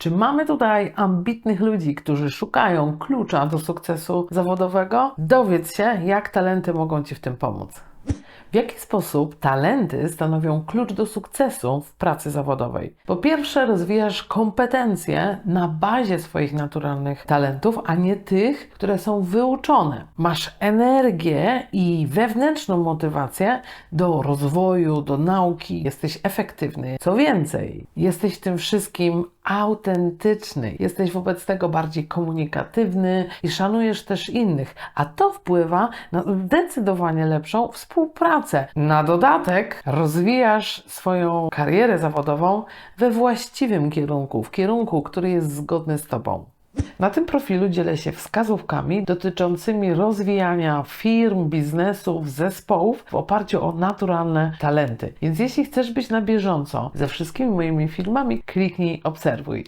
Czy mamy tutaj ambitnych ludzi, którzy szukają klucza do sukcesu zawodowego? Dowiedz się, jak talenty mogą Ci w tym pomóc. W jaki sposób talenty stanowią klucz do sukcesu w pracy zawodowej? Po pierwsze, rozwijasz kompetencje na bazie swoich naturalnych talentów, a nie tych, które są wyuczone. Masz energię i wewnętrzną motywację do rozwoju, do nauki, jesteś efektywny. Co więcej, jesteś tym wszystkim autentyczny, jesteś wobec tego bardziej komunikatywny i szanujesz też innych, a to wpływa na zdecydowanie lepszą współpracę. Na dodatek rozwijasz swoją karierę zawodową we właściwym kierunku, w kierunku, który jest zgodny z Tobą. Na tym profilu dzielę się wskazówkami dotyczącymi rozwijania firm, biznesów, zespołów w oparciu o naturalne talenty. Więc jeśli chcesz być na bieżąco ze wszystkimi moimi filmami, kliknij obserwuj.